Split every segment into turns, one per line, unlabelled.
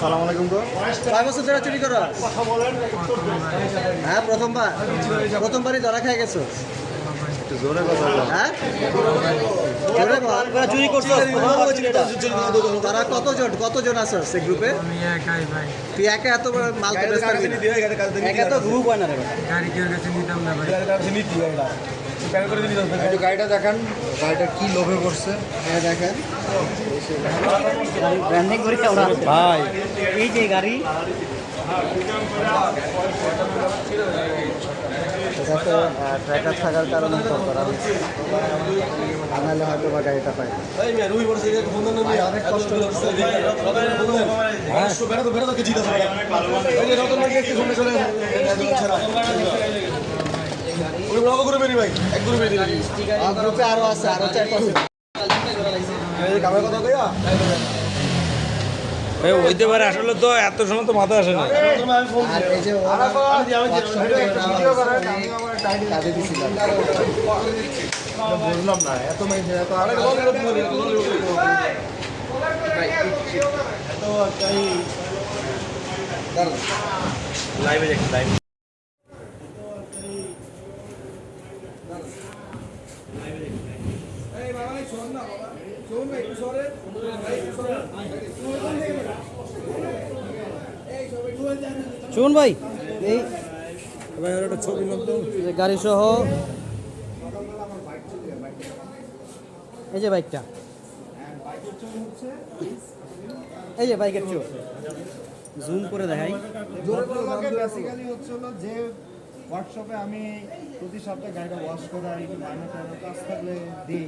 সালাম আলাইকুম গো
কয় বছর ধরে চুরি করো। হ্যাঁ প্রথমবার? প্রথমবারই ধরা খেয়ে গেছো?
একটু জোরে কথা বলো।
হ্যাঁ? জোরে বল।
চুরি করছ?
তারা কতজন কতজন আছো সে গ্রুপে
আমি একাই ভাই।
তুই একা এত বড় মাল।
একা তো গ্রুপ হয় না রে
গাড়ি কেউ কাছে নিতাম না ভাই।
একটু গাড়িটা দেখান গাড়িটা কি লোভে পড়ছে
হ্যাঁ দেখেন।
ভাই।
এই যে গাড়ি।
এটাতে ট্র্যাকার থাকার কারণে করা আনালে হয়তো বা গাড়িটা পাই। অনেক কষ্ট করছে গ্রুপে আরও আছে আরও চার পাঁচ
হইতে পারে আসলে তো এত সময় তো মাথা আসে না।
আর এই যে ওরা
বুঝলাম না এত মাইন্ড এত
লাইভে দেখি লাইভ
শুন ভাই এই
ছবি মতো
যে গাড়ি সহ। এই যে বাইকটা। এই যে বাইকের চোর জুম করে দেখাই।
বেসিক্যালি হচ্ছে যে ওয়ার্কশপে আমি প্রতি সপ্তাহে গাড়িটা ওয়াশ করাই মাইনে টাইনে কাজ থাকলে দিই।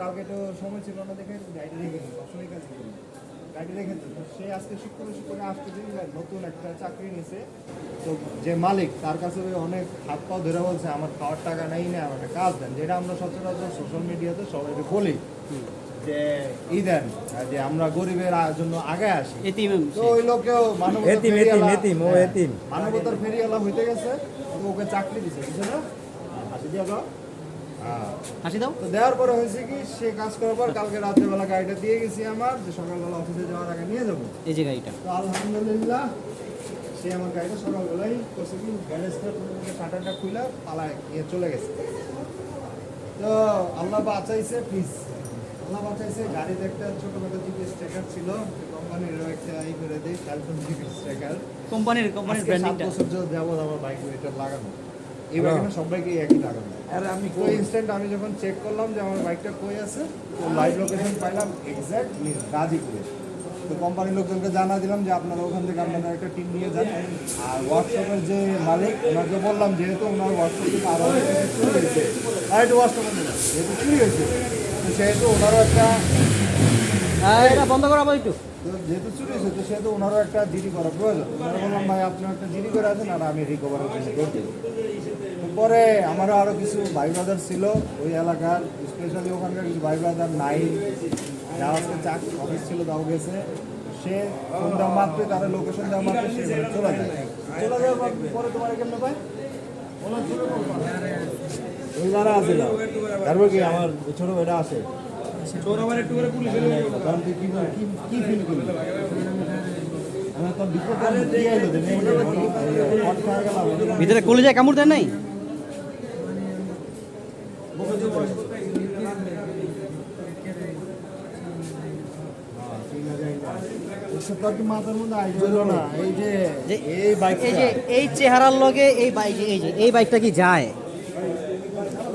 কালকে তো সময় ছিল না দেখে গাড়ি রেখে দিই সবসময় কাজ করি। গাড়ি রেখে দিই সে আজকে শুক্র শুক্র আসতে দিন নতুন একটা চাকরি নিয়েছে তো যে মালিক তার কাছে অনেক হাত পাও ধরে বলছে আমার খাওয়ার টাকা নেই না আমাকে কাজ দেন। যেটা আমরা সচরাচর সোশ্যাল মিডিয়াতে সবাইকে বলি। যে ই দেন যে আমরা গরিবের জন্য আগে আসি।
এতিম
তো ওই লোকেও মানবতার
ও
হ্যাঁ, হইতে গেছে। ওকে চাকরি দিছে বুঝছ না? হাসি দিয়া দাও হ্যাঁ।
হাসি দাও।
তো দেওয়ার পরে হয়েছে কি সে কাজ করার পর কালকে রাত্রেবেলা গাড়িটা দিয়ে গেছি আমার যে সকালবেলা অফিসে যাওয়ার আগে নিয়ে যাব।
এই যে গাড়িটা।
তো আলহামদুলিল্লাহ সে আমার গাড়িটা সকালবেলাই করছে কি গ্যারেজটা শাটারটা খুলে পালায় নিয়ে চলে গেছে। তো আল্লাহ বাঁচাইছে প্লিজ আল্লাহ বাঁচাইছে গাড়িতে একটা ছোটখাটো জিপিএস ট্র্যাকার ছিল কোম্পানির একটা ই করে দিই ক্যালকুন জিপিএস ট্র্যাকার
কোম্পানির কোম্পানির ব্র্যান্ডিংটা
বছর যাবত আমার বাইক এটা লাগানো। এই বাইকে না সবাইকে একই লাগানো।
আরে আমি
তো ইনস্ট্যান্ট আমি যখন চেক করলাম যে আমার বাইকটা কই আছে তো লাইভ লোকেশন পাইলাম এক্স্যাক্ট গাজীপুরে। তো কোম্পানির লোকজনকে জানা দিলাম যে আপনারা ওখান থেকে আপনারা একটা টিম নিয়ে যান। আর ওয়ার্কশপের যে মালিক ওনাকে বললাম যেহেতু ওনার ওয়ার্কশপ থেকে আরও চুরি হয়েছে। আর একটু ওয়ার্কশপে যেহেতু চুরি হয়েছে তো সেহেতু ওনারও একটা
হ্যাঁ এটা বন্ধ করো একটু?
যেহেতু চুরি হয়েছে তো সেহেতু ওনারও একটা জিডি করা প্রয়োজন। ওনারা বললাম ভাই আপনি একটা জিডি করে আছেন আর আমি রিকভারের জন্য করতে পরে আমারও আরও কিছু ভাই ব্রাদার ছিল ওই এলাকার স্পেশালি ওখানকার কিছু ভাই ব্রাদার নাই যারা আজকে চাক অফিস ছিল তাও গেছে। সে ফোন দেওয়া মাত্রই তারা লোকেশন দেওয়া মাত্রই সে চলে যায়। চলে যাওয়ার পরে তোমার কেমনে পাই ওনার ছোট ওই যারা আছে না? তারপর কি আমার ছোট ভাইটা আছে? কি ফিল করলি?
ভিতরে কলে যায় কামড় দেয় নাই?
এই
চেহারার লগে এই বাইক এই যে এই বাইকটা কি যায়?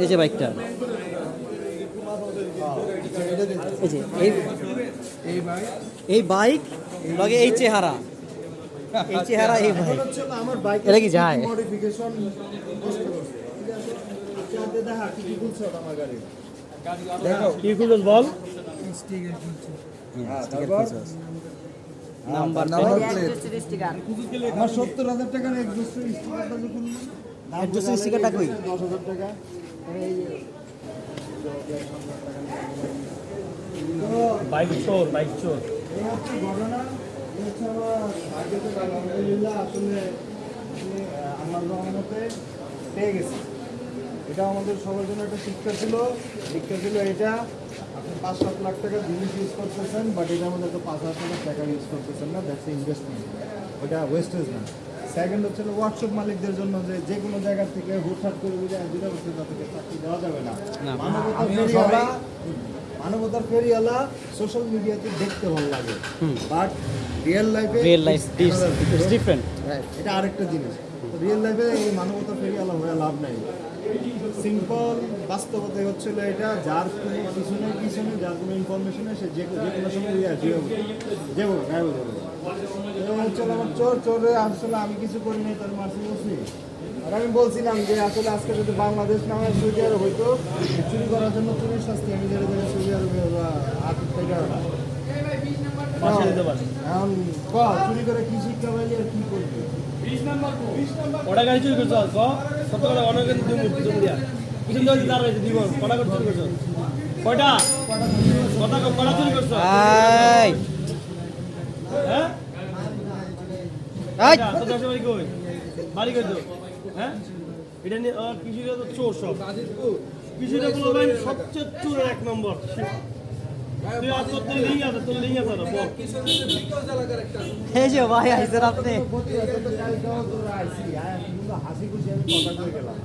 এই যে বাইকটা এই যে এই এই বাইক লগে এই চেহারা। এই চেহারা এই বাইক
হচ্ছে না আমার বাইক
এটা কি যায়?
মডিফিকেশন কি
খুলছ বল?
হ্যাঁ
নাম্বার
আমার সত্তর হাজার টাকার এক্সস্ট স্টিকারটা যখন দাম
স্টিকারটা কই?
দশ হাজার টাকা। এই যে তো
বাইক চোর বাইক চোর।
ঘটনা আলহামদুলিল্লাহ আসলে আমার রহমতে পেয়ে গেছি এটা আমাদের সবার জন্য একটা শিক্ষা ছিল। শিক্ষা ছিল এটা, আপনি পাঁচ সাত লাখ টাকার জিনিস ইউজ করতেছেন বাট এটার মধ্যে তো পাঁচ হাজার টাকা ইউজ করতেছেন না দ্যাটস ইনভেস্টমেন্ট ওটা ওয়েস্টেজ না। সেকেন্ড হচ্ছে ওয়ার্কশপ মালিকদের জন্য যে যে কোনো জায়গা থেকে হুটহাট করে বুঝে দুটা বছর তাদেরকে চাকরি দেওয়া যাবে না। মানবতার ফেরিওয়ালা মানবতার ফেরিওয়ালা সোশ্যাল মিডিয়াতে দেখতে ভালো লাগে। বাট রিয়েল লাইফে
রিয়েল লাইফ ডিফারেন্ট
এটা আরেকটা জিনিস। রিয়েল লাইফে এই মানবতা ফেরিওয়ালা হয়ে লাভ নাই। সিম্পল বাস্তবতায় হচ্ছিল এটা যার কোনো পিছনে পিছনে যার কোনো ইনফরমেশন সে যে কোনো সময় যে যে আমার চোর চোরে আসলে আমি কিছু করি নাই তার মার্সি বলছি আর আমি বলছিলাম যে আসলে আজকে যদি বাংলাদেশ না হয় সৌদি আরব হইতো চুরি করার জন্য চুরির শাস্তি আমি যেটা যেটা সৌদি আরবে বা থেকে। এখন ক চুরি করে কি শিক্ষা পাইলি আর কি করবি?
ওটা গাড়ি চুরি করছ? কত করে অনেক কিন্তু দিয়া রয়েছে দিব কটা করে চুরি করছ? কয়টা কটা কটা চুরি করছ
এই
হ্যাঁ
এই
তো দেশে বাড়ি কই তো? হ্যাঁ? এটা নিয়ে কৃষিরা তো চোর সব। কৃষিরা বলো ভাই সবচেয়ে চোরের এক নম্বর।
এই যে ভাই আইসেন আপনি।
হাসি খুশি আমি কথা কয়ে গেলাম।